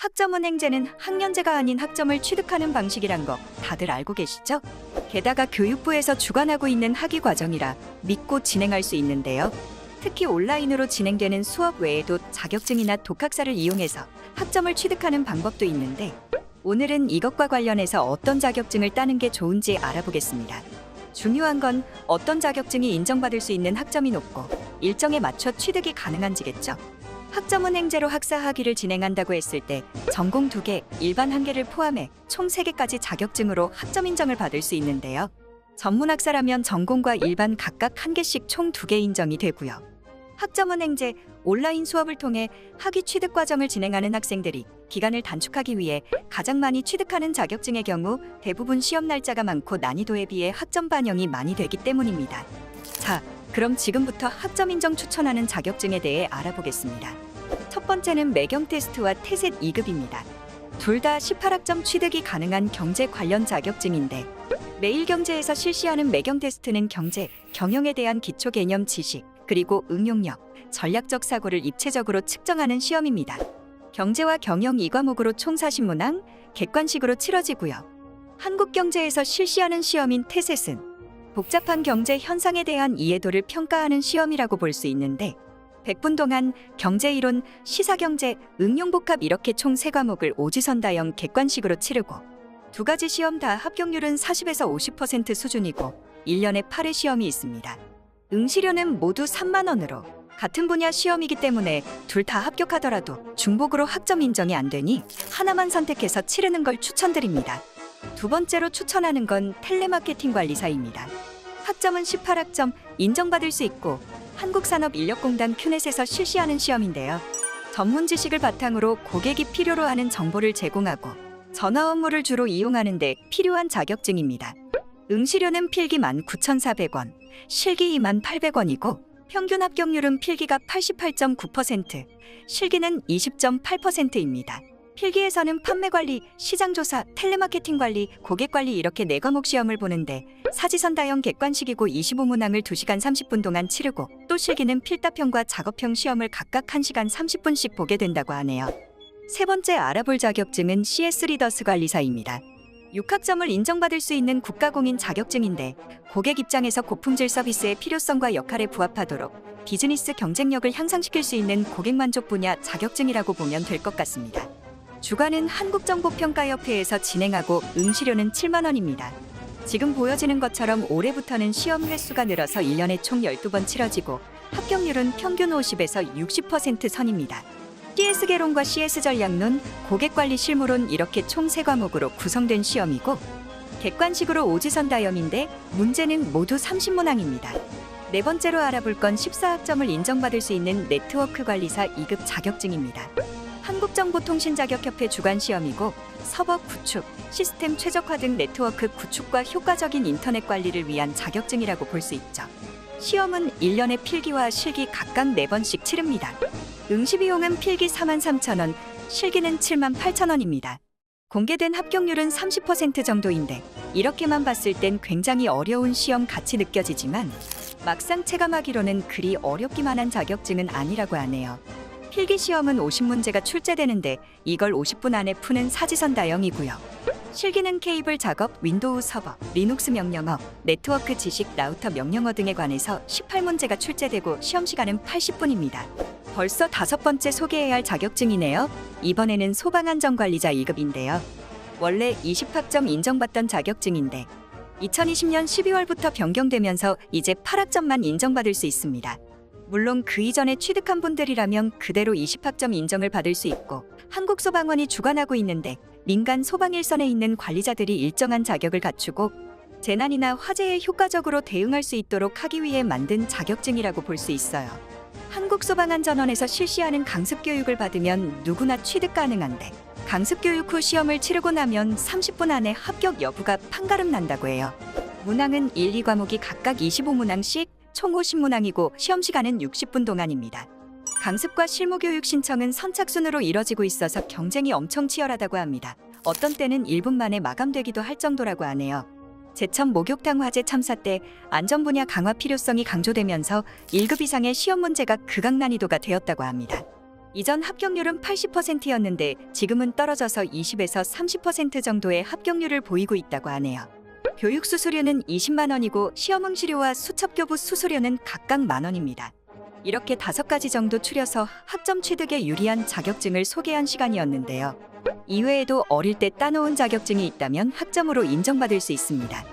학점은 행제는 학년제가 아닌 학점을 취득하는 방식이란 거 다들 알고 계시죠? 게다가 교육부에서 주관하고 있는 학위 과정이라 믿고 진행할 수 있는데요. 특히 온라인으로 진행되는 수업 외에도 자격증이나 독학사를 이용해서 학점을 취득하는 방법도 있는데 오늘은 이것과 관련해서 어떤 자격증을 따는 게 좋은지 알아보겠습니다. 중요한 건 어떤 자격증이 인정받을 수 있는 학점이 높고 일정에 맞춰 취득이 가능한지겠죠. 학점은 행제로 학사 학위를 진행한다고 했을 때 전공 2개, 일반 1개를 포함해 총 3개까지 자격증으로 학점 인정을 받을 수 있는데요. 전문 학사라면 전공과 일반 각각 1개씩 총 2개 인정이 되고요. 학점은 행제 온라인 수업을 통해 학위 취득 과정을 진행하는 학생들이 기간을 단축하기 위해 가장 많이 취득하는 자격증의 경우 대부분 시험 날짜가 많고 난이도에 비해 학점 반영이 많이 되기 때문입니다. 자, 그럼 지금부터 학점 인정 추천하는 자격증에 대해 알아보겠습니다. 첫 번째는 매경 테스트와 태셋 2급입니다. 둘 다 18학점 취득이 가능한 경제 관련 자격증인데 매일경제에서 실시하는 매경 테스트는 경제, 경영에 대한 기초 개념 지식, 그리고 응용력, 전략적 사고를 입체적으로 측정하는 시험입니다. 경제와 경영 2과목으로 총 40문항, 객관식으로 치러지고요. 한국경제에서 실시하는 시험인 태셋은 복잡한 경제 현상에 대한 이해도를 평가하는 시험이라고 볼 수 있는데 100분 동안 경제이론, 시사경제, 응용복합 이렇게 총 3과목을 오지선다형 객관식으로 치르고 두 가지 시험 다 합격률은 40에서 50% 수준이고 1년에 8회 시험이 있습니다. 응시료는 모두 3만 원으로 같은 분야 시험이기 때문에 둘 다 합격하더라도 중복으로 학점 인정이 안 되니 하나만 선택해서 치르는 걸 추천드립니다. 두 번째로 추천하는 건 텔레마케팅 관리사입니다. 학점은 18학점 인정받을 수 있고 한국산업인력공단 큐넷에서 실시하는 시험인데요. 전문 지식을 바탕으로 고객이 필요로 하는 정보를 제공하고 전화 업무를 주로 이용하는데 필요한 자격증입니다. 응시료는 필기 19,400원, 실기 28,800원이고 평균 합격률은 필기가 88.9%, 실기는 20.8%입니다. 필기에서는 판매 관리, 시장 조사, 텔레마케팅 관리, 고객 관리 이렇게 네 과목 시험을 보는데 사지선 다형 객관식이고 25문항을 2시간 30분 동안 치르고 또 실기는 필답형과 작업형 시험을 각각 1시간 30분씩 보게 된다고 하네요. 세 번째 알아볼 자격증은 CS 리더스 관리사입니다. 6학점을 인정받을 수 있는 국가공인 자격증인데 고객 입장에서 고품질 서비스의 필요성과 역할에 부합하도록 비즈니스 경쟁력을 향상시킬 수 있는 고객 만족 분야 자격증이라고 보면 될 것 같습니다. 주관은 한국정보평가협회에서 진행하고 응시료는 7만 원입니다. 지금 보여지는 것처럼 올해부터는 시험 횟수가 늘어서 1년에 총 12번 치러지고 합격률은 평균 50에서 60% 선입니다. CS 개론과 CS 전략론, 고객관리 실무론 이렇게 총 3과목으로 구성된 시험이고 객관식으로 오지선 다염인데 문제는 모두 30문항입니다. 네 번째로 알아볼 건 14학점을 인정받을 수 있는 네트워크 관리사 2급 자격증입니다. 한국정보통신자격협회 주관 시험이고 서버 구축, 시스템 최적화 등 네트워크 구축과 효과적인 인터넷 관리를 위한 자격증이라고 볼 수 있죠. 시험은 1년에 필기와 실기 각각 4번씩 치릅니다. 응시 비용은 필기 4만 3천 원, 실기는 7만 8천 원입니다. 공개된 합격률은 30% 정도인데 이렇게만 봤을 땐 굉장히 어려운 시험 같이 느껴지지만 막상 체감하기로는 그리 어렵기만 한 자격증은 아니라고 하네요. 필기 시험은 50문제가 출제되는데 이걸 50분 안에 푸는 사지선 다형이고요. 실기는 케이블 작업, 윈도우 서버, 리눅스 명령어, 네트워크 지식, 라우터 명령어 등에 관해서 18문제가 출제되고 시험 시간은 80분입니다. 벌써 다섯 번째 소개해야 할 자격증이네요. 이번에는 소방안전관리자 2급인데요. 원래 20학점 인정받던 자격증인데 2020년 12월부터 변경되면서 이제 8학점만 인정받을 수 있습니다. 물론 그 이전에 취득한 분들이라면 그대로 20학점 인정을 받을 수 있고 한국소방원이 주관하고 있는데 민간 소방 일선에 있는 관리자들이 일정한 자격을 갖추고 재난이나 화재에 효과적으로 대응할 수 있도록 하기 위해 만든 자격증이라고 볼 수 있어요. 한국소방안전원에서 실시하는 강습교육을 받으면 누구나 취득 가능한데 강습교육 후 시험을 치르고 나면 30분 안에 합격 여부가 판가름 난다고 해요. 문항은 1, 2과목이 각각 25문항씩 총 50문항이고 시험 시간은 60분 동안입니다. 강습과 실무교육 신청은 선착순으로 이뤄지고 있어서 경쟁이 엄청 치열하다고 합니다. 어떤 때는 1분 만에 마감되기도 할 정도라고 하네요. 제천 목욕탕 화재 참사 때 안전 분야 강화 필요성이 강조되면서 1급 이상의 시험 문제가 극악 난이도가 되었다고 합니다. 이전 합격률은 80%였는데 지금은 떨어져서 20에서 30% 정도의 합격률을 보이고 있다고 하네요. 교육 수수료는 20만 원이고 시험 응 시료와 수첩 교부 수수료는 각각 만 원입니다. 이렇게 다섯 가지 정도 추려서 학점 취득에 유리한 자격증을 소개한 시간이었는데요. 이외에도 어릴 때 따놓은 자격증이 있다면 학점으로 인정받을 수 있습니다.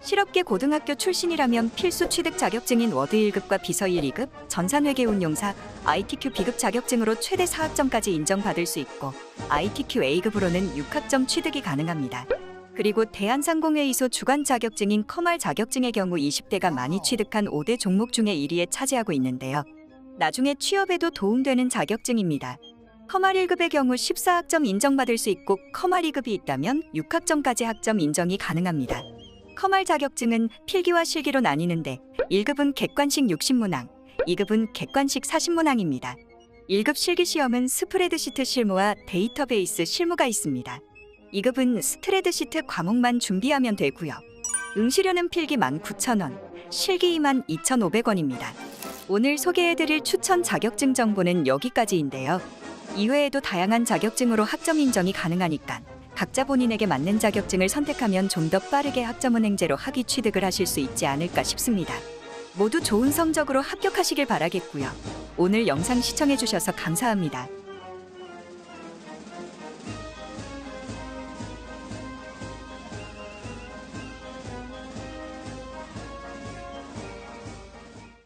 실업계 고등학교 출신이라면 필수 취득 자격증인 워드 1급과 비서 1, 2급, 전산회계 운용사, ITQ B급 자격증으로 최대 4학점까지 인정받을 수 있고 ITQ A급으로는 6학점 취득이 가능합니다. 그리고 대한상공회의소 주관 자격증인 커말 자격증의 경우 20대가 많이 취득한 5대 종목 중에 1위에 차지하고 있는데요. 나중에 취업에도 도움되는 자격증입니다. 커말 1급의 경우 14학점 인정받을 수 있고 커말 2급이 있다면 6학점까지 학점 인정이 가능합니다. 커말 자격증은 필기와 실기로 나뉘는데 1급은 객관식 60문항, 2급은 객관식 40문항입니다. 1급 실기 시험은 스프레드시트 실무와 데이터베이스 실무가 있습니다. 2급은 스트레드시트 과목만 준비하면 되고요. 응시료는 필기 19,000원, 실기 22,500원입니다. 오늘 소개해드릴 추천 자격증 정보는 여기까지인데요. 이외에도 다양한 자격증으로 학점 인정이 가능하니까 각자 본인에게 맞는 자격증을 선택하면 좀 더 빠르게 학점 은행제로 학위 취득을 하실 수 있지 않을까 싶습니다. 모두 좋은 성적으로 합격하시길 바라겠고요. 오늘 영상 시청해주셔서 감사합니다.